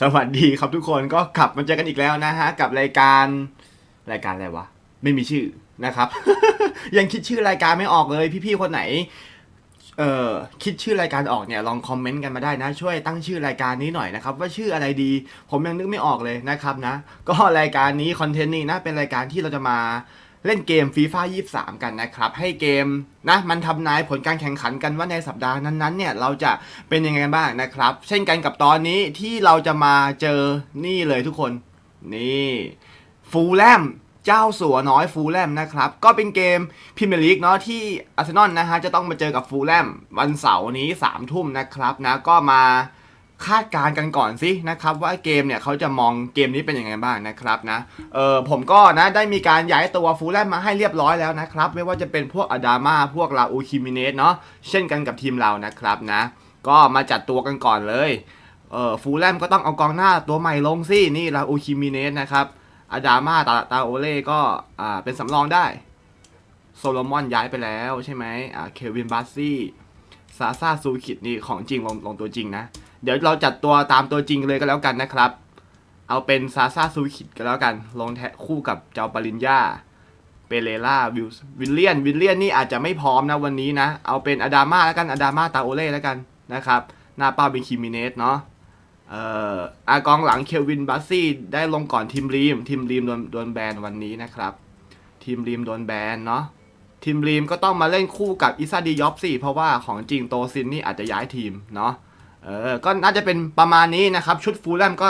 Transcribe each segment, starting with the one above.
สวัสดีครับทุกคนก็กลับมาเจอกันอีกแล้วนะฮะ กับรายการรายการอะไรวะ ไม่มีชื่อนะครับ ยังคิดชื่อรายการไม่ออกเลย พี่ๆคนไหน เอ่อคิดชื่อรายการออกเนี่ยลองคอมเมนต์กันมาได้นะ ช่วยตั้งชื่อรายการนี้หน่อยนะครับ ว่าชื่ออะไรดี ผมยังนึกไม่ออกเลยนะครับนะ ก็รายการนี้คอนเทนต์นี้นะเป็นรายการที่เราจะมา เล่นเกมฟีฟ่า23กันนะครับ ให้เกมนะมันทำนายผลการแข่งขันกันว่าในสัปดาห์นั้นๆเนี่ยเราจะเป็นยังไงกันบ้างนะครับ เช่นกันกับตอนนี้ที่เราจะมาเจอนี่เลยทุกคน นี่ฟูลแลมเจ้าสัวน้อยฟูลแลมนะครับ ก็เป็นเกมพรีเมียร์ลีกเนาะที่อาร์เซนอลนะฮะจะต้องมาเจอกับฟูลแลมวันเสาร์นี้3ามทุ่มนะครับนะก็มา คาดการณ์กันก่อนสินะครับว่าเกมเนี่ยเขาจะมองเกมนี้เป็นยังไงบ้างนะครับนะเออผมก็นะได้มีการย้ายตัวฟูลแลมมาให้เรียบร้อยแล้วนะครับ ไม่ว่าจะเป็นพวกอดามาพวกลาอูคิมิเนสเนาะเช่นกันกับทีมเรานะครับนะ ก็มาจัดตัวกันก่อนเลยเออฟูลแลมก็ต้องเอากองหน้าตัวใหม่ลงสินี่ลาอูคิมิเนสนะครับอาดามาตาตาโอเล่ก็อ่าเป็นสำรองได้โซโลมอนย้ายไปแล้วใช่ไหมอ่าเควินบัสซี่ซาซาซูคิดนี่ของจริงลงลงตัวจริงนะ เดี๋ยวเราจัดตัวตามตัวจริงเลยก็แล้วกันนะครับ เอาเป็นซาซาซูคิดก็แล้วกัน ลงแทะคู่กับเจ้าปริญญาเปเรล่าวิลวิลเลียนวิลเลียนนี่อาจจะไม่พร้อมนะวันนี้นะ เอาเป็นอดามาแล้วกันอดามาตาโอเล่แล้วกันนะครับหน้าเป้าเป็นคิมิเนสเนาะเอ่ออากองหลังเคลวินบัสซี่ได้ลงก่อนทีมรีมทีมรีมโดนโดนแบนวันนี้นะครับทีมรีมโดนแบนเนาะทีมรีมก็ต้องมาเล่นคู่กับอิซาดียอฟซี่เพราะว่าของจริงโตซินนี่อาจจะย้ายทีมเนาะ เออ ก็น่าจะเป็นประมาณนี้นะครับ ชุดฟูลแลมก็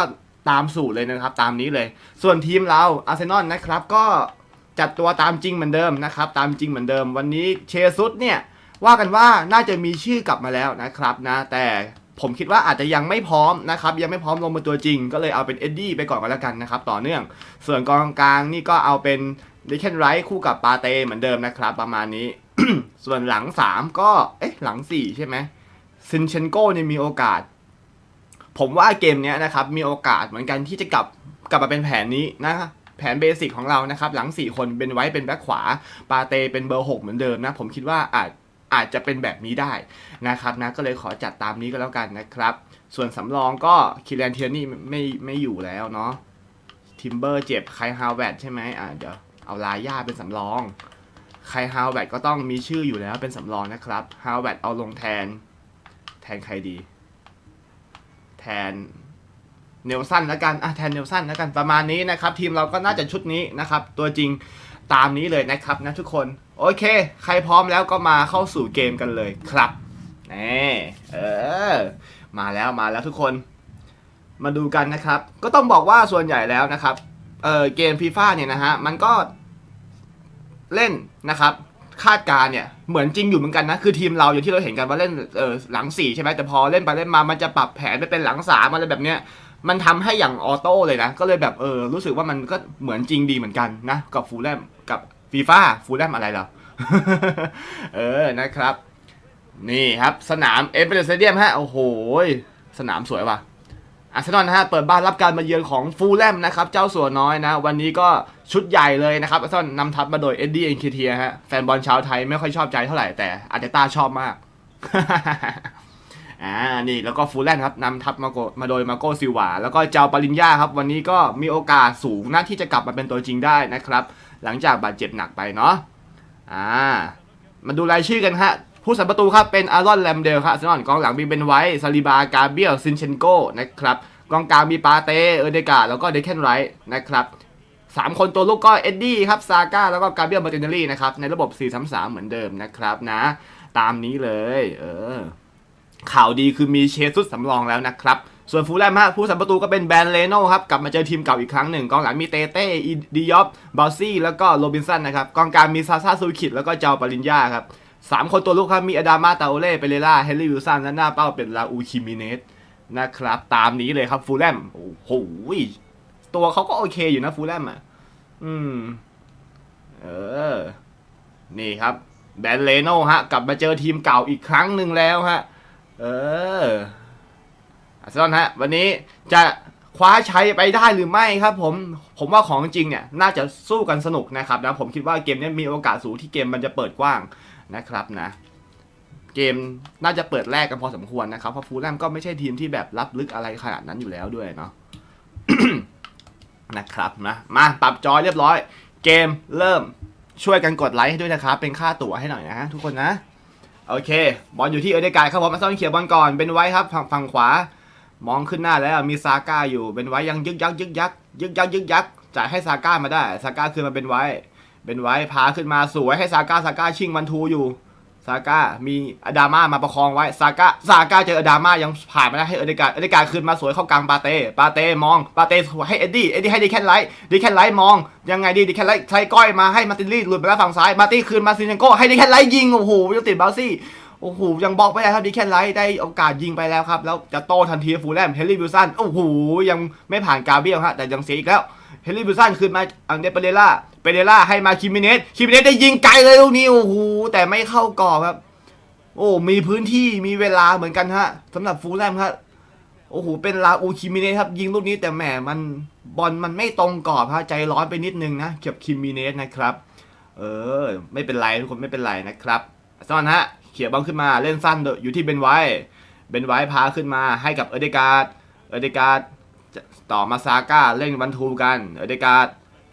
ตามสูตรเลยนะครับ ตามนี้เลย ส่วนทีมเราอาร์เซนอลนะครับก็จัดตัวตามจริงเหมือนเดิมนะครับ ตามจริงเหมือนเดิม วันนี้เชซุสเนี่ยว่ากันว่าน่าจะมีชื่อกลับมาแล้วนะครับนะ แต่ผมคิดว่าอาจจะยังไม่พร้อมนะครับ ยังไม่พร้อมลงเป็นตัวจริง ก็เลยเอาเป็นเอ็ดดี้ไปก่อนก็แล้วกันนะครับ ต่อเนื่อง ส่วนกองกลางนี่ก็เอาเป็นดิเคนไรท์คู่กับปาเต้เหมือนเดิมนะครับ ประมาณนี้ ส่วนหลัง 3 ก็เอ๊ะหลัง 4 ใช่ไหม ซินเชนโก้เนี่ยมีโอกาส ผมว่าเกมเนี้ยนะครับ มีโอกาสเหมือนกันที่จะกลับกลับมาเป็นแผนนี้นะแผนเบสิกของเรานะครับ หลัง 4 คนเป็นไว้เป็นแบ็คขวา ปาเตเป็นเบอร์ 6 เหมือนเดิมนะ ผมคิดว่าอาจอาจจะเป็นแบบนี้ได้นะครับนะก็เลยขอจัดตามนี้ก็แล้วกันนะครับ ส่วนสำรองก็คิเลนเทียนี่ไม่ไม่อยู่แล้วเนาะทิมเบอร์เจ็บไคฮาวเวตใช่ไหมอ่าเดี๋ยวเอาลาย่าเป็นสำรองไคฮาวเวตก็ต้องมีชื่ออยู่แล้วเป็นสำรองนะครับฮาวเวตเอาลงแทน นใครดี แทนเนลสันแล้วกันอะแทนเนลสันแล้วกันประมาณนี้นะครับ ทีมเราก็น่าจะชุดนี้นะครับ ตัวจริงตามนี้เลยนะครับนะทุกคน โอเค ใครพร้อมแล้วก็มาเข้าสู่เกมกันเลยครับนี่เออ มาแล้วมาแล้วทุกคน มาดูกันนะครับ ก็ต้องบอกว่าส่วนใหญ่แล้วนะครับ เออเกมฟีฟ่าเนี่ยนะฮะ มันก็เล่นนะครับ คาดการ์เนี่ยเหมือนจริงอยู่เหมือนกันนะ คือทีมเราอย่างที่เราเห็นกันว่าเล่นเออหลังสี่ใช่ไหมแต่พอเล่นไปเล่นมามันจะปรับแผนไปเป็นหลังสามอะไรแบบเนี้ยมันทำให้อย่างออโต้เลยนะ ก็เลยแบบเออรู้สึกว่ามันก็เหมือนจริงดีเหมือนกันนะ กับฟูลแลมกับฟีฟ่าฟูลแลมอะไรเหรอเออนะครับ นี่ครับสนามเอเ e เ s สเดียมฮะโอ้โหสนามสวยว่ะ อาร์เซนอลนะฮะเปิดบ้านรับการมาเยือนของฟูลแลมนะครับเจ้าสัวน้อยนะ วันนี้ก็ชุดใหญ่เลยนะครับอาร์เซนอลนำทัพมาโดยเอ็ดดี้เอ็นเคเทียฮะแฟนบอลชาวไทยไม่ค่อยชอบใจเท่าไหร่แต่อาร์เตต้าชอบมากอ่านี่แล้วก็ฟูลแลนด์ครับนำทัพมาโกมาโดยมาโกซิลวาแล้วก็เจ้าปาริญญาครับ วันนี้ก็มีโอกาสสูงนะที่จะกลับมาเป็นตัวจริงได้นะครับ หลังจากบาดเจ็บหนักไปเนาะอ่ามาดูรายชื่อกันฮะ ผู้สัมประตูครับเป็นอารอนแลมเดลครับอาร์เซนอลกองหลังมีเบนไวท์ซาลิบากาเบียลซินเชนโกนะครับกองกลางมีปาเต้เออเดกาแล้วก็เดคเคนไรท์นะครับสามคนตัวลูกก็เอ็ดดี้ครับซาก้าแล้วก็กาเบียลมาร์ตินเนลลี่นะครับในระบบ 4-3-3 เหมือนเดิมนะครับนะ ตามนี้เลย เออ ข่าวดีคือมีเชซุสสำรองแล้วนะครับ ส่วนฟูลแลมฮะผู้สัมประตูก็เป็นแบรนเลโน่ครับ กลับมาเจอทีมเก่าอีกครั้งหนึ่ง กองหลังมีเตเต้อีดิยอฟบอลซี่แล้วก็โรบินสันนะครับ กองกลางมีซาซาซูคิดแล้วก็เจ้าปาริญญาครับ สามคนตัวลูกครับมีอดามาตาโอเล่เปเรล่าเฮนรี่วิลสันและหน้าเป้าเป็นลาอูคิมิเนสนะครับ ตามนี้เลยครับฟูลแลมโอ้โหตัวเขาก็โอเคอยู่นะฟูลแลมอะ อืม เออ นี่ครับ แบนเลโน่ฮะ กลับมาเจอทีมเก่าอีกครั้งหนึ่งแล้วฮะ เอออาร์เซนอลฮะ วันนี้จะคว้าใชัยไปได้หรือไม่ครับผม ผมว่าของจริงเนี่ย น่าจะสู้กันสนุกนะครับนะผมคิดว่าเกมนี้มีโอกาสสูงที่เกมมันจะเปิดกว้าง นะครับนะเกมน่าจะเปิดแรกกันพอสมควรนะครับเพราะฟูลแลมก็ไม่ใช่ทีมที่แบบรับลึกอะไรขนาดนั้นอยู่แล้วด้วยเนาะนะครับนะมาปรับจอเรียบร้อย เกมเริ่มช่วยกันกดไลค์ให้ด้วยนะครับ เป็นค่าตั๋วให้หน่อยนะ ทุกคนนะ โอเค บอลอยู่ที่เอเดการ์ครับผมมาซ้อนเขียบอลก่อนเป็นไว้ครับฝั่งฝั่งขวา มองขึ้นหน้าแล้วมีซาก้าอยู่เป็นไว้ยังยึกยักยึกยักยึกยักยึกยักจ่ายให้ซาก้ามาได้ซาก้าคืนมาเป็นไว้ เป็นไว้พาขึ้นมาสวยให้ซาก้าซาก้าชิงวันทูอยู่ซาก้ามีอดาม่ามาประคองไว้ซาก้าซาก้าเจออดาม่ายังผ่านไม่ได้ให้เอเดกาเอเดการ์คืนมาสวยเข้ากลางปาเต้ปาเต้มองปาเต้ให้เอ็ดดี้เอ็ดดี้ให้ดีแคนไลท์ดีแคนไลท์มองยังไงดีดีแคนไลท์ใช้ก้อยมาให้มาตินลี่หลุดไปแล้วฝั่งซ้ายมาตี้คืนมาซินเชนโกให้ดีแคนไลท์ยิงโอ้โหยังติดบาซี่โอ้โหยังบล็อกไม่ได้ครับดีแคนไลท์ได้โอกาสยิงไปแล้วครับแล้วจะโตทันทีฟูลแลมเฮนรี่วิลสันโอ้โหยังไม่ผ่านกาเบียลฮะแต่ยังเสียอีกแล้วเฮนรี่วิลสันคืนมาอังเดเปเรล่า เปเรล่าให้มาคิมิเนสคิมิเนสได้ยิงไกลเลยลูกนี้โอ้โหแต่ไม่เข้ากรอบครับ โอ้มีพื้นที่มีเวลาเหมือนกันฮะสำหรับฟูลแลมครับโอ้โหเป็นลาอูคิมิเนสครับยิงลูกนี้แต่แหมมันบอลมันไม่ตรงกรอบฮะใจร้อนไปนิดนึงนะเกี่ยวกับคิมิเนสนะครับ เออ ไม่เป็นไรทุกคนไม่เป็นไรนะครับซ่อนฮะเขี่ยบอลขึ้นมาเล่นสั้นอยู่ที่เบนไว้เบนไว้พาขึ้นมาให้กับเอเดการ์ดเอเดการ์ดต่อมาซาก้าเล่นวันทูกัน เอเดการ์ด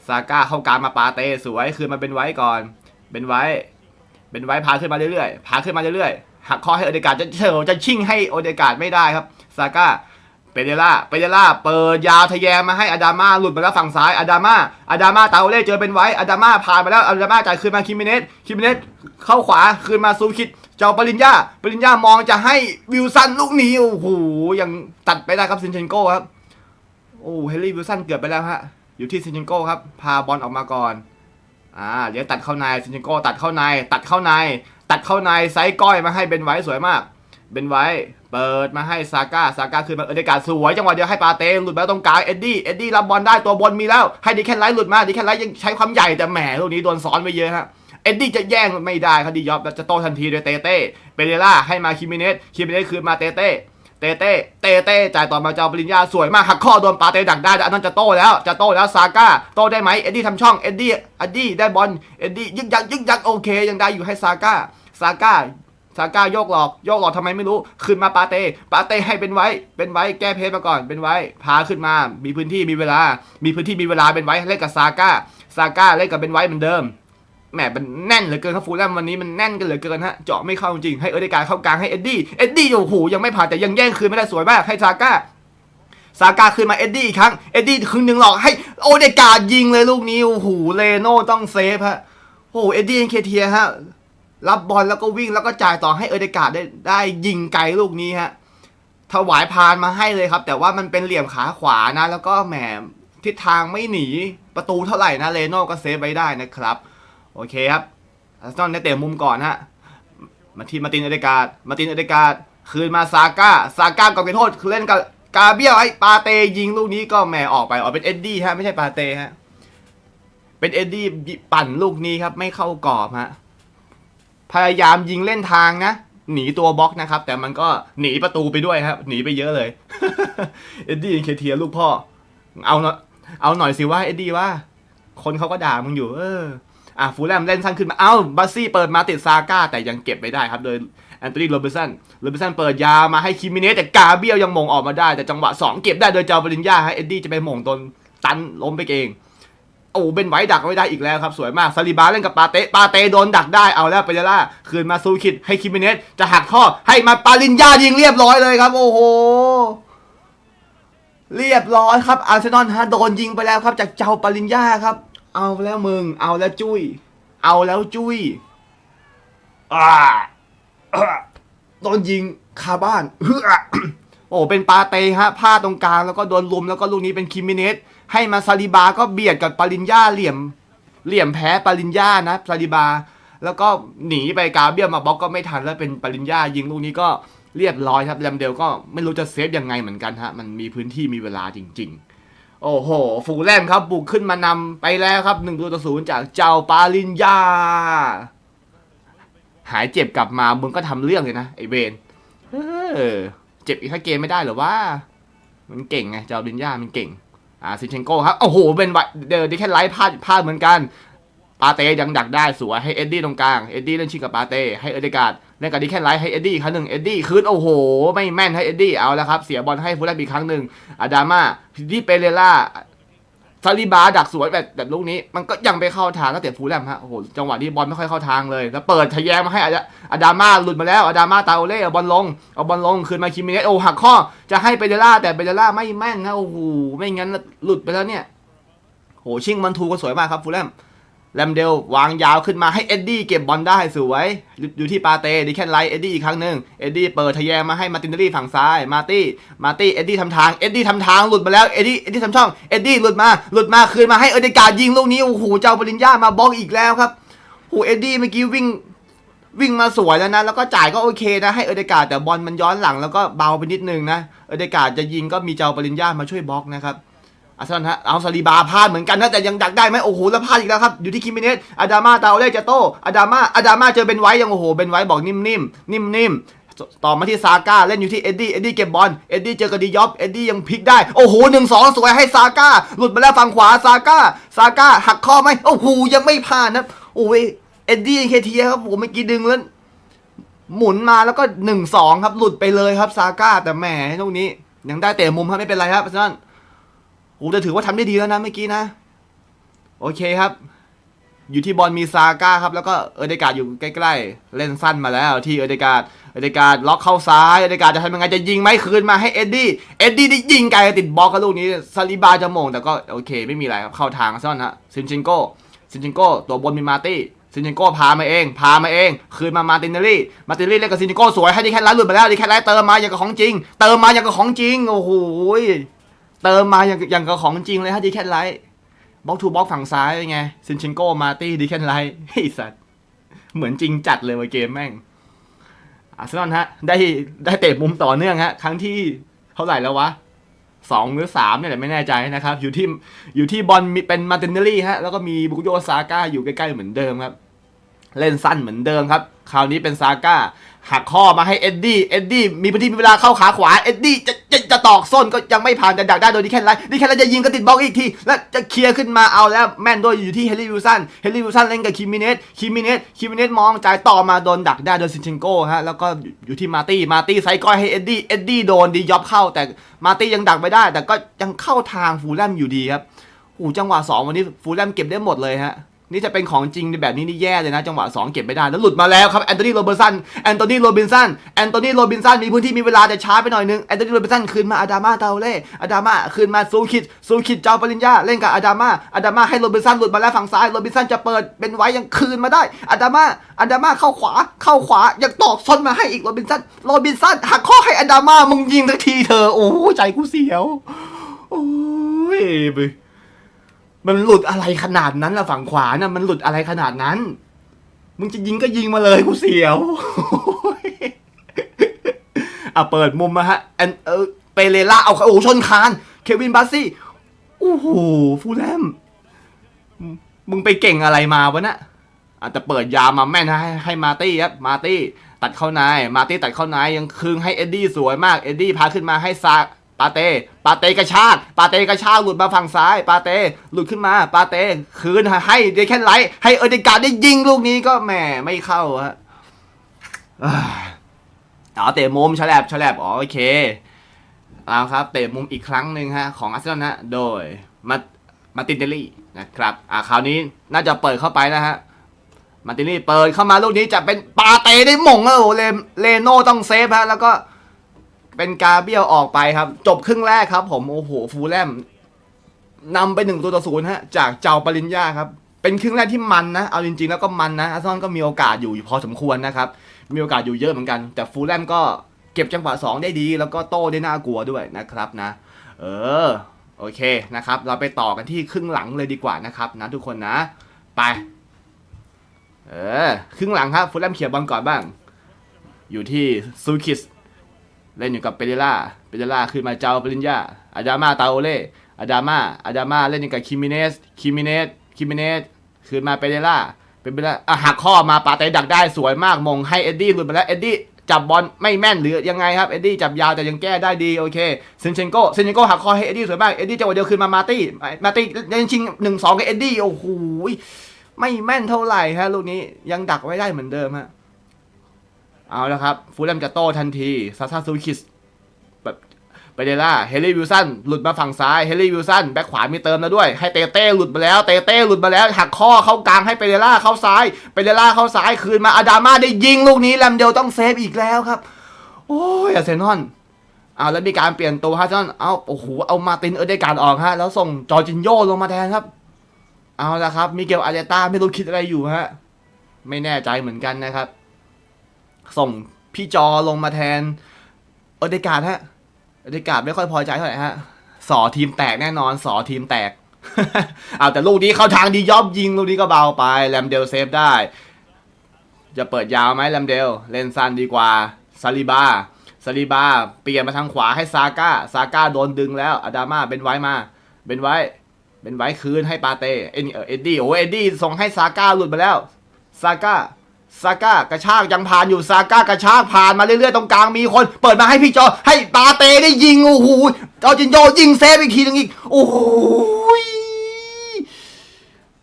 ซาก้าเข้ากลางมาปาเต้สวยคืนมาเบนไว้ก่อนเบนไว้เบนไว้พาขึ้นมาเรื่อยๆพาขึ้นมาเรื่อยๆหักข้อให้โอเดกาดจะเฉลจะชิ่งให้โอเดกาดไม่ได้ครับซาก้าเปเดล่าเปเดล่าเปิดยาวทะแยงมาให้อาดาม่าหลุดไปแล้วฝั่งซ้ายอาดาม่าอาดาม่าตาโอเล่เจอเป็นไว้อาดาม่าผ่านไปแล้วอาดาม่าจ่ายคืนมาคิมิเนสคิมิเนสเข้าขวาคืนมาซูคิดเจ้าปริญญาปริญญามองจะให้วิลสันลูกนี้โอ้โหยังตัดไปได้ครับซินเชนโก้ครับโอ้เฮนรี่วิลสันเกือบไปแล้วฮะ อยู่ที่ซินเชนโก้ครับ พาบอลออกมาก่อน อ่าเดี๋ยวตัดเข้าในซินเชนโก้ตัดเข้าใน ตัดเข้าใน ตัดเข้าในไซส์ก้อยมาให้เบนไว้สวยมากเบนไว้เปิดมาให้ซาก้าซาก้าคืนมาเอเดการสวยจังหวะเดียวให้ปาเต้หลุดไปตรงกลางเอ็ดดี้เอ็ดดี้รับบอลได้ตัวบอลมีแล้ว ให้ดิแคนไลท์หลุดมาดิแคนไลท์ยังใช้ความใหญ่แต่แหมลูกนี้โดนซ้อนไปเยอะฮะเอ็ดดี้จะแย่งไม่ได้ครับดียอบแล้วจะโต้ทันทีโดยเตเต้เปเรล่าให้มาคิมิเนสคิมิเนสคืนมาเตเต้ เตเต้เตเต้จ่ายต่อมาเจ้าปริญญาสวยมากหักข้อโดนปาเต้ดักได้แต่อันนั้นจะโตแล้วจะโตแล้วซาก้าโตได้ไหมเอ็ดดี้ทำช่องเอ็ดดี้เอ็ดดี้ได้บอลเอ็ดดี้ยึกยักยึกยักโอเค ยังได้อยู่ให้ซาก้าซาก้าซาก้าโยกหลอกโยกหลอกทำไมไม่รู้ ขึ้นมาปาเต้ปาเต้ให้เป็นไว้ เป็นไว้แก้เพจมาก่อนเป็นไว้ พาขึ้นมา มีพื้นที่มีเวลา มีพื้นที่มีเวลาเป็นไว้เล่นกับซาก้าซาก้าเล่นกับเป็นไว้เหมือนเดิม แหมมันแน่นเหลือเกินครับฟูลแลมวันนี้มันแน่นกันเหลือเกินฮะเจาะไม่เข้าจริงให้เอเดการเข้ากลางให้เอ็ดดี้เอ็ดดี้โอ้โหยังไม่ผ่านแต่ยังแย่งคืนไม่ได้สวยมากให้ซาก้าซาก้าคืนมาเอ็ดดี้อีกครั้งเอ็ดดี้คืนหนึ่งหลอกให้โอเดการยิงเลยลูกนี้โอ้โหเลโน่ต้องเซฟฮะโอ้โหเอ็ดดี้เอ็นเคเทียฮะรับบอลแล้วก็วิ่งแล้วก็จ่ายต่อให้เอเดการได้ได้ยิงไกลลูกนี้ฮะถวายพานมาให้เลยครับ แต่ว่ามันเป็นเหลี่ยมขาขวานะ แล้วก็แหมทิศทางไม่หนีประตูเท่าไหร่นะเลโน่ก็เซฟไว้ได้นะครับ โอเคครับอาร์เซนอลได้เตะมุมก่อนฮะมาที่มาตินเอเดการ์ดมาตินเอเดการ์ดคืนมาซาก้าซาก้าก่อนไปโทษคือเล่นกับกาเบียไอ้ปาเตยิงลูกนี้ก็แหมออกไปออกเป็นเอ็ดดี้ฮะไม่ใช่ปาเตฮะเป็นเอ็ดดี้ปั่นลูกนี้ครับไม่เข้ากรอบฮะพยายามยิงเล่นทางนะหนีตัวบล็อกนะครับ แต่มันก็หนีประตูไปด้วยครับ หนีไปเยอะเลยเอ็ดดี้เคเทียลูกพ่อ เอาเอาหน่อยสิว่าเอ็ดดี้ว่า คนเขาก็ด่ามึงอยู่ เออ อะฟูลแลมเล่นสั้นขึ้นมา เอ้าบัสซี่เปิดมาติดซาก้าแต่ยังเก็บไม่ได้ครับ โดยแอนโทนีโรเบินสันโรเบินสันเปิดยามาให้คิมิเนสแต่กาเบียลยังมงออกมาได้ แต่จังหวะ 2 เก็บได้โดยเจ้าปริญญาให้เอ็ดดี้จะไปมงตนตันล้มไปเองโอ้เป็นไว้ดักไม่ได้อีกแล้วครับ สวยมากซาลิบาเล่นกับปาเต้ปาเต้โดนดักได้เอาแล้วไปเดล่าคืนมาซูคิดให้คิมิเนสจะหักข้อให้มาปาลินญายิงเรียบร้อยเลยครับ โอ้โหเรียบร้อยครับอาร์เซนอลฮะโดนยิงไปแล้วครับ จากเจ้าปาริญญาครับ เอาแล้วมึง เอาแล้วจุ้ย เอาแล้วจุ้ยอ่าอ่าโดนยิงคาบ้านเฮ้อโอ้เป็นปาเตฮะพลาดตรงกลางแล้วก็โดนลุมแล้วก็ลูกนี้เป็นคิมิเนสให้มาซาลิบาก็เบียดกับปาริญญาเหลี่ยม เหลี่ยมแพ้ปาริญญานะซาลิบา แล้วก็หนีไปกาเบียมาบล็อกก็ไม่ทันแล้วเป็นปาริญญายิงลูกนี้ก็เรียบร้อยครับแรมเดลก็ไม่รู้จะเซฟยังไงเหมือนกันฮะมันมีพื้นที่มีเวลาจริง ๆ โอ้โห ฟูแลมครับ บุกขึ้นมานำไปแล้วครับหนึ่งประตูต่อศูนย์จากเจ้าปาลินยา หายเจ็บกลับมา มึงก็ทำเรื่องเลยนะ ไอเวนเออเจ็บอีกแค่เกมไม่ได้หรอว่ามันเก่งไง เจ้าลินยามันเก่ง อ่าซิเชนโก้ครับ โอ้โห เป็นไเดอร์ดิแค่ไลท์พลาดพลาดเหมือนกัน ปาเต้ยังดักได้สวยให้เอ็ดดี้ตรงกลาง เอ็ดดี้เล่นชิงกับปาเต้ให้เอเดกาด เล่นกับดีแค่ไลท์ให้เอ็ดดี้ครั้งหนึ่งเอ็ดดี้คืนโอ้โห ไม่แม่นให้เอ็ดดี้เอาแล้วครับ เสียบอลให้ฟูลแลมอีกครั้งหนึ่งอาดามาที่เปเรล่าซาลิบาดักสวยแบบแบบลูกนี้ มันก็ยังไปเข้าทางก็เตะฟูลแลมฮะโอ้โหจังหวะนี้บอลไม่ค่อยเข้าทางเลย แล้วเปิดทะแยงมาให้อาดาอาดามาหลุดมาแล้วอาดามาตาโอเล่เอาบอลลงเอาบอลลงคืนมาคิมเนสโอ้หักข้อจะให้เปเรล่าแต่เปเรล่าไม่แม่นนะโอ้โหไม่งั้นหลุดไปแล้วเนี่ยโหชิงมันทูก็สวยมากครับฟูลแลม แลมเดลวางยาวขึ้นมาให้เอ็ดดี้เก็บบอลได้สวยอยู่อยู่ที่ปาเต้ดิแคนไลท์เอ็ดดี้อีกครั้งหนึ่งเอ็ดดี้เปิดทะแยงมาให้มาตินเนลลี่ฝั่งซ้าย มาตี้ มาตี้เอ็ดดี้ทำทาง เอ็ดดี้ทำทางหลุดมาแล้ว เอ็ดดี้เอ็ดดี้ทำช่อง เอ็ดดี้หลุดมา หลุดมาคืนมาให้เอเดการ์ดยิงลูกนี้ โอ้โห เจ้าปริญญามาบล็อกอีกแล้วครับโอ้โหเอ็ดดี้เมื่อกี้วิ่งวิ่งมาสวยแล้วนะ แล้วก็จ่ายก็โอเคนะ ให้เอเดการ์ดแต่บอลมันย้อนหลังแล้วก็เบาไปนิดนึงนะ เอเดการ์ดจะยิงก็มีเจ้าปริญญามาช่วยบล็อกนะครับ อาร์เซนอลฮะเอาซาลีบาพลาดเหมือนกันนะแต่ยังดักได้ไหมโอ้โหแล้วพลาดอีกแล้วครับอยู่ที่คิมิเนสอาดาม่าตาโอเล่เจโตอาดาม่าอาดาม่าเจอเบนไว้ยังโอ้โหเบนไว้บอกนิ่มๆนิ่มๆต่อมาที่ซาก้าเล่นอยู่ที่เอ็ดดี้เอ็ดดี้เก็บบอลเอ็ดดี้เจอกับดียอฟเอ็ดดี้ยังพลิกได้โอ้โหหนึ่งสองสวยให้ซาก้าหลุดมาแล้วฝั่งขวาซาก้าซาก้าหักข้อไหมโอ้โหยังไม่ผ่านนะโอ้ยเอ็ดดี้เคทีครับผมเมื่อกี้ดึงแล้วหมุนมาแล้วก็หนึ่งสองครับหลุดไปเลยครับซาก้าแต่แหมตรงนี้ยังได้เตะมุมครับไม่เป็นไรครับอาร์เซนอล โอ้แต่ถือว่าทำได้ดีแล้วนะเมื่อกี้นะ โอเคครับ อยู่ที่บอลมีซาก้าครับ แล้วก็เอเดการ์ดอยู่ใกล้ๆ เล่นสั้นมาแล้วที่เอเดการ์ดเอเดการ์ดล็อกเข้าซ้ายเอเดการ์ดจะทำยังไงจะยิงไหมคืนมาให้เอ็ดดี้เอ็ดดี้ได้ยิงไกลติดบล็อกกับลูกนี้ซาลิบาจะมงแต่ก็โอเค ไม่มีอะไรครับเข้าทางซ่อนฮะซินชินโก้ซินชินโก้ตัวบนมีมาร์ตี้ซินชินโก้พามาเอง พามาเอง คืนมามาตินเนลี่ มาตินเนลี่เล่นกับซินชินโก้สวยให้ดีแค่ไลท์หลุดไปแล้วดีแค่ไลท์เติมมาอย่างกับของจริง เติมมาอย่างกับของจริง โอ้โห เติมมาอย่างอย่างกับของจริงเลยฮะดีแคนไลท์บล็อกทูบล็อกฝั่งซ้ายไงซินชินโก้มาตี้ดีแคนไลท์ไอ้สัตว์เหมือนจริงจัดเลยว่ะเกมแม่งอาร์เซนอลฮะ ได้ได้เตะมุมต่อเนื่องฮะ ครั้งที่เท่าไหร่แล้ววะสองหรือสามเนี่ยแหละไม่แน่ใจนะครับ อยู่ที่อยู่ที่บอลมีเป็นมาตินเนลลี่ฮะ แล้วก็มีบุกโยซาก้าอยู่ใกล้ๆเหมือนเดิมครับ เล่นสั้นเหมือนเดิมครับ คราวนี้เป็นซาก้า หักข้อมาให้เอ็ดดี้ เอ็ดดี้มีพื้นที่มีเวลาเข้าขาขวา เอ็ดดี้จะจะจะตอกส้นก็ยังไม่ผ่านแต่ดักได้โดยดีแค่ไรดีแค่ไรจะยิงก็ติดบล็อกอีกที แล้วจะเคลียร์ขึ้นมาเอาแล้วแม่นด้วยอยู่ที่เฮลิวิลสัน เฮลิวิลสันเล่นกับคิมิเนสคิมิเนสคิมิเนสมองจ่ายต่อมาโดนดักได้โดยซินเชนโก้ฮะ แล้วก็อยู่ที่มาร์ตี้ มาร์ตี้ไซก้อยให้เอ็ดดี้ เอ็ดดี้โดนดียอบเข้าแต่มาร์ตี้ยังดักไม่ได้ แต่ก็ยังเข้าทางฟูลแลมอยู่ดีครับโอ้จังหวะสองวันนี้ฟูลแลมเก็บได้หมดเลยฮะ นี่จะเป็นของจริงในแบบนี้นี่แย่เลยนะ จังหวะสองเก็บไม่ได้ แล้วหลุดมาแล้วครับแอนโทนีโรบินสันแอนโทนีโรบินสันแอนโทนีโรบินสันมีพื้นที่มีเวลาแต่ช้าไปหน่อยนึงแอนโทนีโรบินสันคืนมาอาดามาเตาเล่อาดามาคืนมาซูคิดซูคิดเจ้าปริญญาเล่นกับอาดามาอาดามาให้โรบินสันหลุดมาแล้วฝั่งซ้ายโรบินสันจะเปิดเป็นไว้ยังคืนมาได้อาดามาอาดามาเข้าขวาเข้าขวายังตอกซนมาให้อีกโรบินสันโรบินสันหักข้อให้อาดามามึงยิงทักทีเธอโอ้ใจกูเสียวโอ้ย มันหลุดอะไรขนาดนั้นล่ะฝั่งขวาน่ะมันหลุดอะไรขนาดนั้น มึงจะยิงก็ยิงมาเลยกูเสียวอะเปิดมุมมาฮะแอนเออเปเรล่าเอาโอ้โหชนคาน เควินบัสซี่โอ้โหฟูแลมมึงไปเก่งอะไรมาวะน่ะอาจจะเปิดยามาแม่นให้ให้มาตี้ครับมาตี้ตัดเข้าในมาตี้ตัดเข้าในยังคืนให้เอ็ดดี้สวยมากเอ็ดดี้พาขึ้นมาให้ซาก ปาเต้ปาเต้กระชากปาเต้กระชากหลุดมาฝั่งซ้าย ปาเต้หลุดขึ้นมาปาเต้คืนให้เดแค่ไลท์ให้เอเดนการ์ดได้ยิงลูกนี้ก็แหมไม่เข้าฮะอ๋อเตะมุมฉลับฉลับอ๋อโอเคเอาครับเตะมุมอีกครั้งหนึ่งฮะของอาร์เซนอลนะโดยมามาตินเดลลี่นะครับอ่าคราวนี้น่าจะเปิดเข้าไปนะฮะมาตินนี่เปิดเข้ามาลูกนี้จะเป็นปาเต้ได้หม่งแล้วโอ้เลเลโน่ต้องเซฟฮะแล้วก็ เป็นกาเบียลออกไปครับ จบครึ่งแรกครับ ผมโอ้โหฟูลแลมนำไปหนึ่งตัวต่อศูนย์ฮะจากเจ้าปริญญาครับเป็นครึ่งแรกที่มันนะเอาจริงๆแล้วก็มันนะอาร์ซอลก็มีโอกาสอยู่พอสมควรนะครับมีโอกาสอยู่เยอะเหมือนกัน แต่ฟูลแลมก็เก็บจังหวะสองได้ดี แล้วก็โต้ได้น่ากลัวด้วยนะครับนะ เออโอเคนะครับ เราไปต่อกันที่ครึ่งหลังเลยดีกว่านะครับนะทุกคนนะ ไป เออครึ่งหลังครับฟูลแลมเขียบบอลก่อนบ้าง อยู่ที่ซูคิส เล่นอยู่กับเปเรล่า เปเรล่าขึ้นมาเจ้าปริญญาอาดามาตาโอเล่อาดามาอาดามาเล่นอยู่กับคิมิเนส คิมิเนส คิมิเนสคืนมาเปเรล่าเป็นเปเรล่าอะหักข้อมาปาเตดักได้สวยมากมงให้เอ็ดดี้หลุดมาแล้วเอ็ดดี้จับบอลไม่แม่นหรือยังไงครับเอ็ดดี้จับยาวแต่ยังแก้ได้ดีโอเคเซนเชนโกเซนเชนโกหักข้อให้เอ็ดดี้สวยมากเอ็ดดี้จังหวะเดียวคืนมามาตี้มาตี้เล่นชิงหนึ่งสองกับเอ็ดดี้โอ้โหไม่แม่นเท่าไหร่ฮะลูกนี้ยังดักไว้ได้เหมือนเดิมฮะ เอาแล้วครับ ฟูลแลมจะโต้ทันทีซาซาซูคิสแบบไปเดล่า เฮลี่วิลสันหลุดมาฝั่งซ้าย เฮลี่วิลสันแบ็คขวามีเติมแล้วด้วย ให้เตเต้หลุดมาแล้ว เตเต้หลุดมาแล้ว หักข้อเข้ากลางให้เปเดล่าเข้าซ้ายเปเดล่าเข้าซ้ายคืนมาอาดาม่าได้ยิงลูกนี้แลมเดลต้องเซฟอีกแล้วครับ โอ้ยอาร์เซนอลเอาแล้วมีการเปลี่ยนตัวฮะอานเอาโอ้โหเอามาตินเออร์เดการ์ออกฮะแล้วส่งจอร์จินโยลงมาแทนครับ เอาละครับมิเกลอาเตต้าไม่รู้คิดอะไรอยู่ฮะไม่แน่ใจเหมือนกันนะครับ ส่งพี่จอลงมาแทนเออร์เดการ์ดฮะเออร์เดการ์ดไม่ค่อยพอใจเท่าไหร่ฮะสอทีมแตกแน่นอนสอทีมแตกเอาแต่ลูกนี้เข้าทางดียอบยิงลูกนี้ก็เบาไปแลมเดลเซฟได้ จะเปิดยาวไหมแลมเดลเล่นสั้นดีกว่าซาลิบาซาลิบาเปลี่ยนมาทางขวาให้ซาก้าซาก้าโดนดึงแล้วอาดามาเป็นไว้มาเป็นไว้เป็นไว้คืนให้ปาเต้เอ็นเอ็ดดี้โอ้เอ็ดดี้ส่งให้ซาก้าหลุดมาแล้วซาก้า ซาก้ากระชากยังผ่านอยู่ซาก้ากระชากผ่านมาเรื่อยๆตรงกลางมีคน เปิดมาให้พี่จอให้ปาเต้ได้ยิงโอ้โหจอจินโยยิงเซฟอีกทีนึงอีกโอ้โห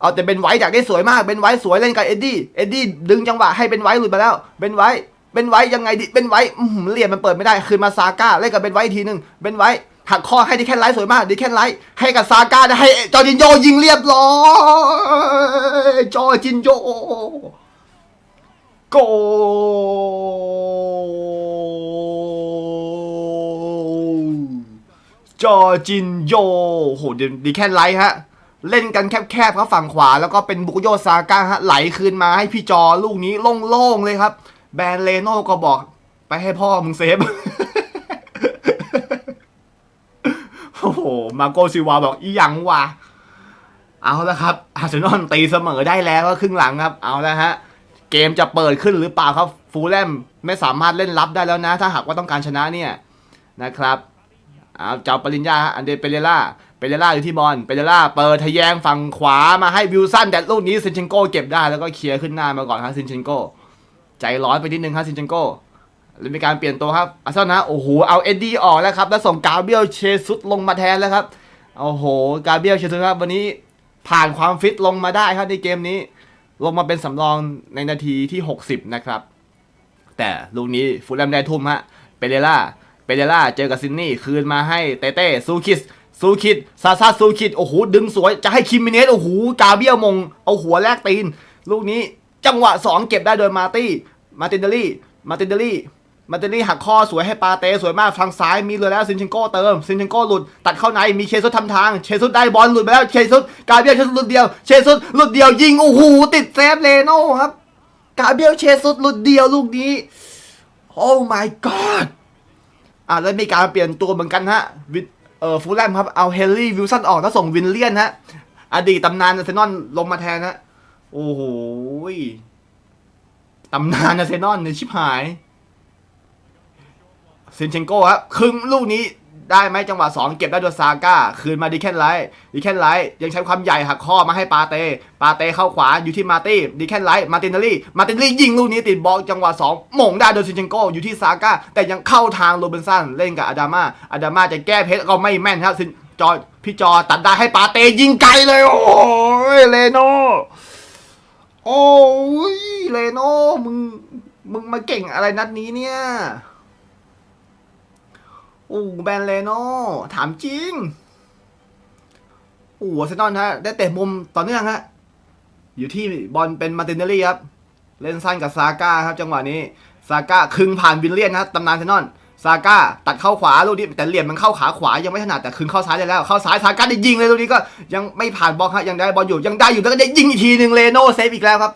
เอาแต่เป็นไว้จากได้สวยมากเป็นไว้สวยเล่นกับเอ็ดดี้เอ็ดดี้ดึงจังหวะให้เป็นไว้หลุดมาแล้วเป็นไว้เป็นไว้ยังไงดิเป็นไว้เหลี่ยมมันเปิดไม่ได้คืนมาซาก้าเล่นกับเป็นไว้อีกทีหนึ่งเป็นไว้หักข้อให้ดิแคนไลท์สวยมากดิแคนไลท์ให้กับซาก้าได้ให้จอจินโยยิงเรียบร้อยจอจินโย โกจอร์จินโยโหเดี๋ยวดิแคนไลท์ฮะ เล่นกันแคบๆครับฝั่งขวา แล้วก็เป็นบุกโยซาก้าฮะ ไหลคืนมาให้พี่จอลูกนี้โล่งๆเลยครับ แบรนเลโน่ก็บอก ไปให้พ่อมึงเซฟ โอ้โห มาโกซิวาบอกอีหยังวะเอาละครับ อาร์เซนอลตีเสมอได้แล้วก็ครึ่งหลังครับ เอาละฮะ เกมจะเปิดขึ้นหรือเปล่าครับ ฟูลแลมไม่สามารถเล่นรับได้แล้วนะ ถ้าหากว่าต้องการชนะเนี่ยนะครับเอาเจ้าปริญญาอันเดเปเรล่าเปเรล่าอยู่ที่บอลเปเรล่าเปิดทะแยงฝั่งขวามาให้วิลสันแต่ลูกนี้ซินเชนโก้เก็บได้แล้วก็เคลียร์ขึ้นหน้ามาก่อนครับซินเชนโก้ใจร้อนไปนิดนึงครับซินเชนโก้แล้วมีการเปลี่ยนตัวครับอาร์เซนอลนะโอ้โหเอาเอ็ดดี้ออกแล้วครับแล้วส่งกาเบียลเชซุสลงมาแทนแล้วครับโอ้โหกาเบียลเชซุสครับวันนี้ผ่านความฟิตลงมาได้ครับในเกมนี้ ลงมาเป็นสำรองในนาทีที่ 60 นะครับ แต่ลูกนี้ฟูลแลมได้ทุ่มฮะเปเรล่าเปเรล่าเจอกับซินนี่คืนมาให้เต้เต้ซูคิสซูคิดซาซาซูคิดโอ้โหดึงสวยจะให้คิมมิเนสโอ้โหกาเบียมง เอาหัวแลกตีน ลูกนี้จังหวะ 2 เก็บได้โดยมาร์ตี้ มาร์ตินเดลี่ มาร์ตินเดลี่ มาร์ตินเดลี่หักข้อสวยให้ปาเตสวยมากฝั่งซ้ายมีเลยแล้วซินเชนโก้เติมซินเชนโก้หลุดตัดเข้าในมีเชซุสทำทางเชซุสได้บอลหลุดไปแล้วเชซุสกาเบียลเชซุสหลุดเดียวเชซุสหลุดเดียวยิงโอ้โหติดเซฟเลโน่ครับกาเบียลเชซุสหลุดเดียวลูกนี้โอ้ my god อ่าแล้วมีการเปลี่ยนตัวเหมือนกันฮะวิเอ่อฟูลแลมครับเอาเฮนรี่วิลสันออกแล้วส่งวินเลียนฮะอดีตตำนานอาร์เซนอลลงมาแทนฮะโอ้โหตำนานอาร์เซนอลในยชิบหาย ซินเชนโก้ครับครึ่งลูกนี้ได้ไหมจังหวะ 2 เก็บได้โดยซาก้า คืนมาดีแคนไลท์ดีแคนไลท์ยังใช้ความใหญ่หักข้อมาให้ปาเต้ปาเต้เข้าขวาอยู่ที่มาตี้ดีแคนไลท์มาตินเนลี่มาตินเนลี่ยิงลูกนี้ติดบอลจังหวะ2หม่งได้โดยซินเชนโก้อยู่ที่ซาก้า แต่ยังเข้าทางโรเบนสันเล่นกับอาดามาอาดามาจะแก้เพชรก็ไม่แม่นครับซินจอพี่จอตัดได้ให้ปาเต้ยิงไกลเลย โอ้ยเลโนโอ้ยเลโนมึงมึงมาเก่งอะไรนัดนี้เนี่ย อ้แบนเลโน่ถามจริงโอ้อาร์เซนอลฮะได้เตะมุมต่อเนื่องฮะอยู่ที่บอลเป็นมาร์ตินเนลลี่ครับ เล่นสั้นกับซาก้าครับจังหวะนี้ซาก้าคึงผ่านวิลเลียนนะครับตำนานเซนอลซาก้าตัดเข้าขวาลูกนี้แต่เหลี่ยมมันเข้าขาขวายังไม่ถนัดแต่คึงเข้าซ้ายได้แล้ว เข้าซ้ายซาก้าได้ยิงเลยลูกนี้ก็ยังไม่ผ่านบอลครับยังได้บอลอยู่ยังได้อยู่แล้วก็ได้ยิงอีกทีหนึ่งเลโน่เซฟอีกแล้วครับ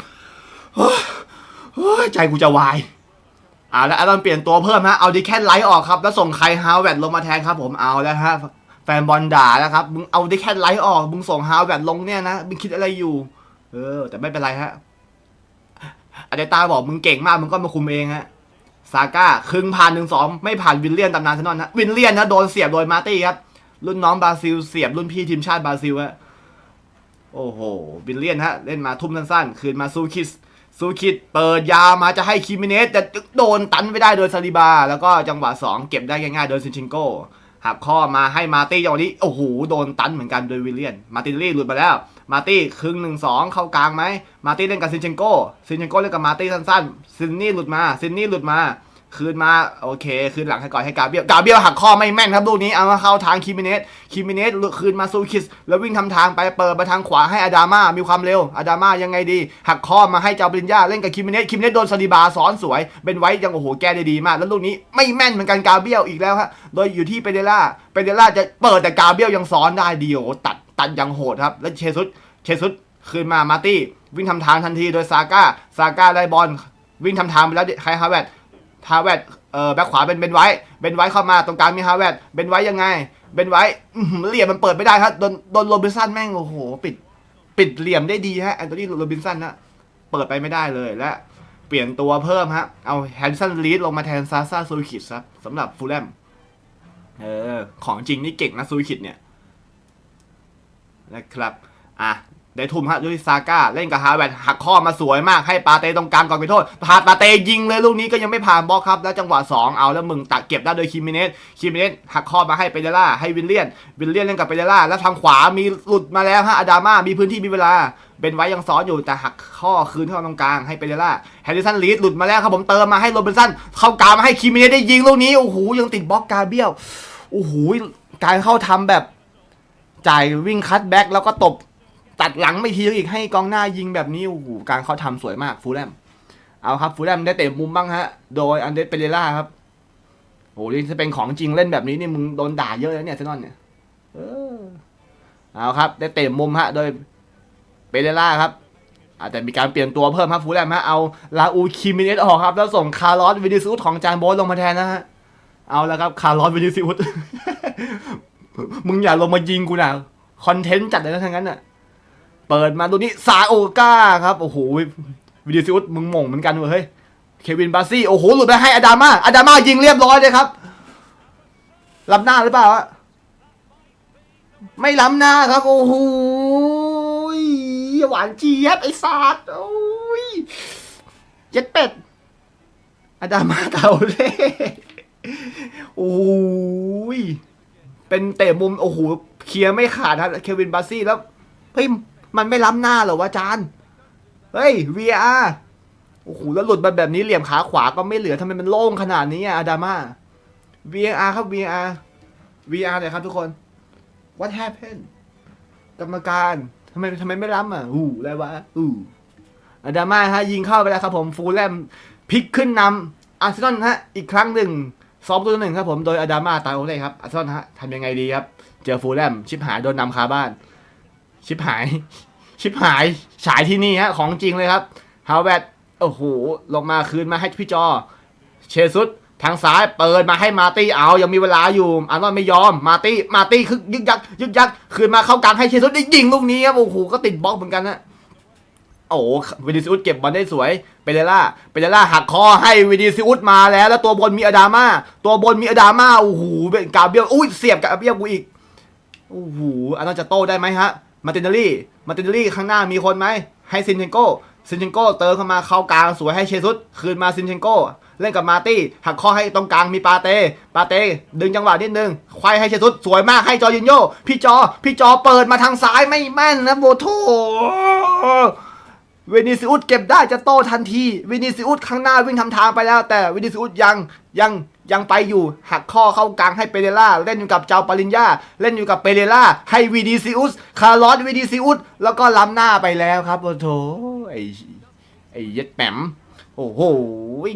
โอ้ใจกูจะวาย อ่าแล้วอารอนเปลี่ยนตัวเพิ่มฮะเอาดิแคนไลท์ออกครับ แล้วส่งไคฮาวเวตลงมาแทนครับผมเอาแล้วฮะแฟนบอลด่าแล้วครับมึงเอาดิแคนไลท์ออกมึงส่งฮาวเวตลงเนี่ยนะมึงคิดอะไรอยู่ เออ แต่ไม่เป็นไรฮะอาเดตาบอกมึงเก่งมากมึงก็มาคุมเองฮะซาก้าครึ่งผ่านหนึ่งสองไม่ผ่านวินเลียนตำนานซะนอนนะวินเลียนนะโดนเสียบโดยมาตี้ครับรุ่นน้องบราซิลเสียบรุ่นพี่ทีมชาติบราซิลฮะโอ้โหวินเลียนฮะเล่นมาทุ่มสั้นๆคืนมาซูคิส ซูคิดเปิดยามาจะให้คิมิเนสแต่โดนตันไม่ได้โดยซาลิบา แล้วก็จังหวะ 2 เก็บได้ง่ายๆโดยซินชิงโก้หักข้อมาให้มาตี้จังหวะนี้โอ้โหโดนตันเหมือนกันโดยวิลเลียน มาตินลี่หลุดมาแล้ว มาตี้ครึ่งหนึ่งสองเข้ากลางไหมมาตี้เล่นกับซินเชงโก้ซินเชงโก้เล่นกับมาตี้สั้นๆซินนี่หลุดมาซินนี่หลุดมา คืนมาโอเค คืนหลังให้ก่อนให้กาเบียลกาเบียลหักข้อไม่แม่นครับลูกนี้เอามาเข้าทางคิมิเนสคิมิเนสคืนมาซูคิส แล้ววิ่งทำทางไปเปิดมาทางขวาให้อาดามามีความเร็วอาดามายังไงดี หักข้อมาให้เจ้าปริญญาเล่นกับคิมิเนสคิมิเนสโดนซาลิบาซ้อนสวย เป็นไว้ยังโอ้โหแก้ได้ดีมาก แล้วลูกนี้ไม่แม่นเหมือนกันกาเบียลอีกแล้วฮะโดยอยู่ที่เปเดล่าเปเดล่าจะเปิดแต่กาเบียลยังซ้อนได้ดีโอ้ตัดตัดยังโหดครับแล้วเชซุสเชซุสคืนมามาร์ตี้วิ่งทำทางทันทีโดยซาก้าซาก้าได้บอลวิ่งทำทางไปแล้วใครฮาเวต ฮาเวดเออแบ็คขวาเป็นเบนไว้เบนไว้เข้ามาตรงกลางมีฮาเวดเบนไว้ยังไงเบนไว้เหลี่ยมมันเปิดไม่ได้ครับโดนโดนโรบินสันแม่งโอ้โหปิดปิดเหลี่ยมได้ดีฮะแอนโทนีโรบินสันนะเปิดไปไม่ได้เลยและเปลี่ยนตัวเพิ่มฮะ เอาแฮนสันลีดลงมาแทนซาซาซูคิดครับสำหรับฟูลแลมเออ ของจริงนี่เก่งนะซูคิดเนี่ย นะครับ อะ ได้ทุ่มฮะด้วยซาก้าเล่นกับฮาร์แวร์หักข้อมาสวยมากให้ปาเต้ตรงกลางก่อนไปโทษพาปาเต้ยิงเลยลูกนี้ก็ยังไม่ผ่านบล็อกครับแล้วจังหวะ 2 เอาแล้วมึงตักเก็บได้โดยคิมิเนสคิมิเนสหักข้อมาให้เปเดล่าให้วิลเลียนวิลเลียนเล่นกับเปเดล่าแล้วทางขวามีหลุดมาแล้วฮะอาดามามีพื้นที่มีเวลาเบนไว้ยังซ้อนอยู่แต่หักข้อคืนเข้าตรงกลางให้เปเดล่าแฮร์ริสันลีดหลุดมาแล้วครับผมเติมมาให้โรเบินสันเข้ากลางมาให้คิมิเนสได้ยิงลูกนี้โอ้โหยังติดบล็อกกาเบียลโอ้โหการเข้าทำแบบจ่ายวิ่งคัตแบ็กแล้วก็ตบ ตัดหลังไม่ทีอีกให้กองหน้ายิงแบบนี้โอ้โหการเขาทำสวยมากฟูลแลมเอาครับฟูลแลมได้เตะมุมบ้างฮะ โดยอันเดรสเปเรล่าครับโอ้โหนี่จะเป็นของจริงเล่นแบบนี้นี่มึงโดนด่าเยอะแล้วเนี่ยเซนอนเนี่ยเออเอาครับ ได้เตะมุมฮะ โดยเปเรล่าครับอาจจะมีการเปลี่ยนตัวเพิ่มครับฟูลแลมฮะเอาลาอูคิมิเนสออกครับ แล้วส่งคาร์ลอสวินิซูสของจานโบสลงมาแทนนะฮะเอาแล้วครับคาร์ลอสวินิซูสมึงอย่าลงมายิงกูนะคอนเทนต์จัดเลยนะทั้งนั้นน่ะ เปิดมาตัวนี้ซาโอก้าครับ โอ้โหวิดีซิอุสมึงหม่งเหมือนกันเว้ยเฮ้ยเควินบาซี่โอ้โหหลุดไปให้อดามาอดามายิงเรียบร้อยเลยครับล้ำหน้าหรือเปล่าวะไม่ล้ำหน้าครับ โอ้โหหวานเจี๊ยบไอ้สัตว์โอ้ยเจ็ดเป็ดอดามาเก่าเลยโอ้ยเป็นเตะมุมโอ้โหเคลียร์ไม่ขาดครับเควินบาซี่แล้วเฮ้ย มันไม่ล้ำหน้าเหรอวะจานเฮ้ย VR โอ้โหแล้วหลุดมาแบบนี้เหลี่ยมขาขวาก็ไม่เหลือทำไมมันโล่งขนาดนี้อะอาดามา VR ครับ VR VR เลยครับทุกคน What happened กรรมการทำไมทำไมไม่ล้ำอะอู้อะไรวะอู้อาดามาฮะยิงเข้าไปแล้วครับผมฟูลแลมพลิกขึ้นนำอาร์เซนอลฮะอีกครั้งหนึ่งสองตัวหนึ่งครับผมโดยอาดามาตายโอเล่ครับอาร์เซนอลฮะทำยังไงดีครับ เจอฟูลแลมชิบหายโดนนำคาบ้าน ชิบหาย ชิบหาย ฉายที่นี่ฮะ ของจริงเลยครับฮาวเวดโอ้โห ลงมาคืนมาให้พี่จอ เชซุสทางซ้ายเปิดมาให้มาตี้เอา ยังมีเวลาอยู่อานอนไม่ยอม มาตี้ มาตี้คือยึกยักยึกยักคืนมาเข้ากลางให้เชซุสได้ยิงลูกนี้ครับ โอ้โห ก็ติดบล็อกเหมือนกันนะโอ้โหวินิซิอุสเก็บบอลได้สวย เปเรล่า เปเรล่าหักคอให้วินิซิอุสมาแล้ว แล้วตัวบนมีอดามาตัวบนมีอดามาโอ้โห เป็นกาเบียล อุ้ย เสียบกับกาเบียลกูอีก โอ้โห อันนั้นจะโต้ได้ไหมฮะ มาตินเนลลี่ มาตินเนลลี่ข้างหน้ามีคนไหม ให้ซินเชนโก้ ซินเชนโก้เติมเข้ามาเข้ากลางสวยให้เชซุสคืนมาซินเชนโก้ เล่นกับมาตี้ หักข้อให้ตรงกลางมีปาเต้ ปาเต้ ดึงจังหวะนิดนึง ควายให้เชซุสสวยมากให้จอยินโย พี่จอ พี่จอเปิดมาทางซ้ายไม่แม่นนะโบโทเวนิซิอุสเก็บได้จะโตทันที เวนิซิอุสข้างหน้าวิ่งทำทางไปแล้ว แต่เวนิซิอุสยังยัง ยังไปอยู่หักข้อเข้ากลางให้เปเรล่าเล่นอยู่กับเจ้าปาริญญา เล่นอยู่กับเปเรล่าให้วีดีซิอุสคาร์ลอสวีดีซิอุสแล้วก็ล้ำหน้าไปแล้วครับโอ้โถไอ้ไอ้เย็ดแหมมโอ้โห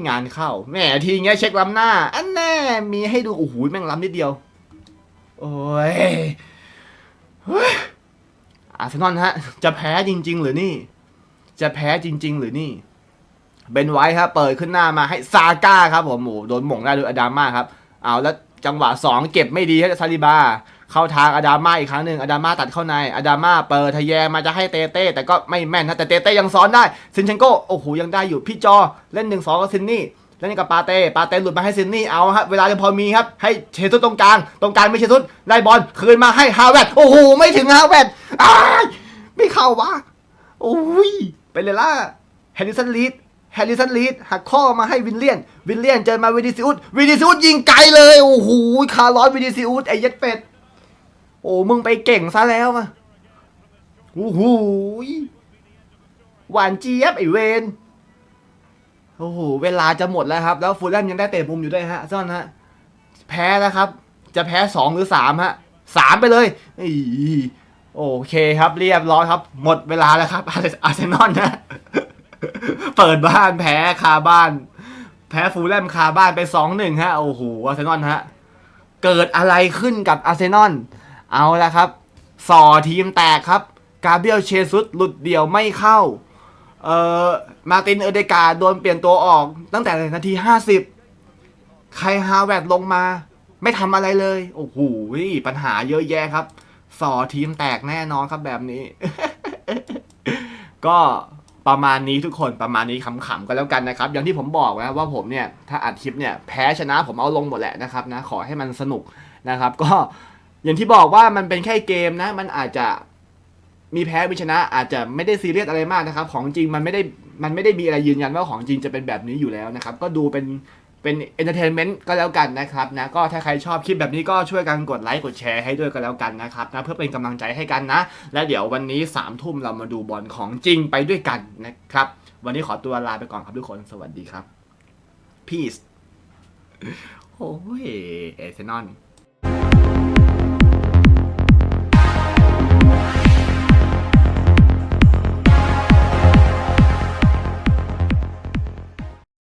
งานเข้าแหมทีเงี้ยเช็คล้ำหน้า อันแน่มีให้ดูโอ้โหแม่งล้ำนิดเดียว โอ้ยเฮ้ยอาร์เซนอลฮะ จะแพ้จริง ๆ หรือนี่ จะแพ้จริง ๆ หรือนี่ เบนไว้ครับเปิดขึ้นหน้ามาให้ซาก้าครับผมโอ้โหโดนหม่งได้โดยอดาม่าครับเอาแล้วจังหวะ 2 เก็บไม่ดีให้ซาลิบา เข้าทางอดาม่าอีกครั้งหนึ่งอดาม่าตัดเข้าในอดาม่าเปิดทะแยงมาจะให้เตเต้แต่ก็ไม่แม่นนะแต่เตเต้ยังซ้อนได้ซินเชนโกโอ้โหยังได้อยู่พี่จอเล่นหนึ่งสองกับซินนี่เล่นกับปาเต้ ปาเต้หลุดมาให้ซินนี่ เอาฮะเวลายังพอมีครับ ให้เชซุตรงกลาง ตรงกลางไม่เชซุสได้บอล คืนมาให้ฮาวเวดโอ้โห ไม่ถึงฮาวเวดไม่เข้าวะโอ้ย ไปเลยล่ะ แฮร์ริสันลีด แฮร์ริสันลีดหักข้อมาให้วินเลียน วินเลียนเจอมาวินิซิอุสวินิซิอุสยิงไกลเลย โอ้โหคาร์ลอสวินิซิอุสไอ้เย็ดเป็ด โอ้มึงไปเก่งซะแล้วมาโอ้โหหวานเจี๊ยบไอเวนโอ้โหเวลาจะหมดแล้วครับ แล้วฟูลแลมยังได้เตะมุมอยู่ด้วยฮะซ่อนฮะ แพ้แล้วครับ จะแพ้สองหรือสามฮะสามไปเลยอโอเคครับเรียบร้อยครับ หมดเวลาแล้วครับอาร์เซนอลนะ เปิดบ้านแพ้คาบ้าน แพ้ฟูลแลมคาบ้านไปสองหนึ่งฮะ โอ้โหอาร์เซนอลฮะ เกิดอะไรขึ้นกับอาร์เซนอลเอาละครับ สอทีมแตกครับ กาเบรียลเชซุสหลุดเดี่ยวไม่เข้า เอ่อ มาตินเอเดกาโดนเปลี่ยนตัวออกตั้งแต่นาที50ใครฮาวเวดลงมา ไม่ทำอะไรเลย โอ้โหปัญหาเยอะแยะครับ สอทีมแตกแน่นอนครับแบบนี้ ก็ ประมาณนี้ทุกคนประมาณนี้ขำๆก็แล้วกันนะครับ อย่างที่ผมบอกนะว่าผมเนี่ยถ้าอัดคลิปเนี่ยแพ้ชนะผมเอาลงหมดแหละนะครับนะขอให้มันสนุกนะครับ ก็อย่างที่บอกว่ามันเป็นแค่เกมนะ มันอาจจะมีแพ้มีชนะอาจจะไม่ได้ซีเรียสอะไรมากนะครับ ของจริงมันไม่ได้มันไม่ได้มีอะไรยืนยันว่าของจริงจะเป็นแบบนี้อยู่แล้วนะครับ ก็ดูเป็น เป็นเอนเตอร์เทนเมนต์ก็แล้วกันนะครับนะก็ถ้าใครชอบคลิปแบบนี้ก็ช่วยกันกดไลค์กดแชร์ให้ด้วยก็แล้วกันนะครับนะเพื่อเป็นกำลังใจให้กันนะ และเดี๋ยววันนี้3ามทุ่มเรามาดูบอลของจริงไปด้วยกันนะครับ วันนี้ขอตัวลาไปก่อนครับทุกคนสวัสดีครับ peace โอ้ยเอเซนอน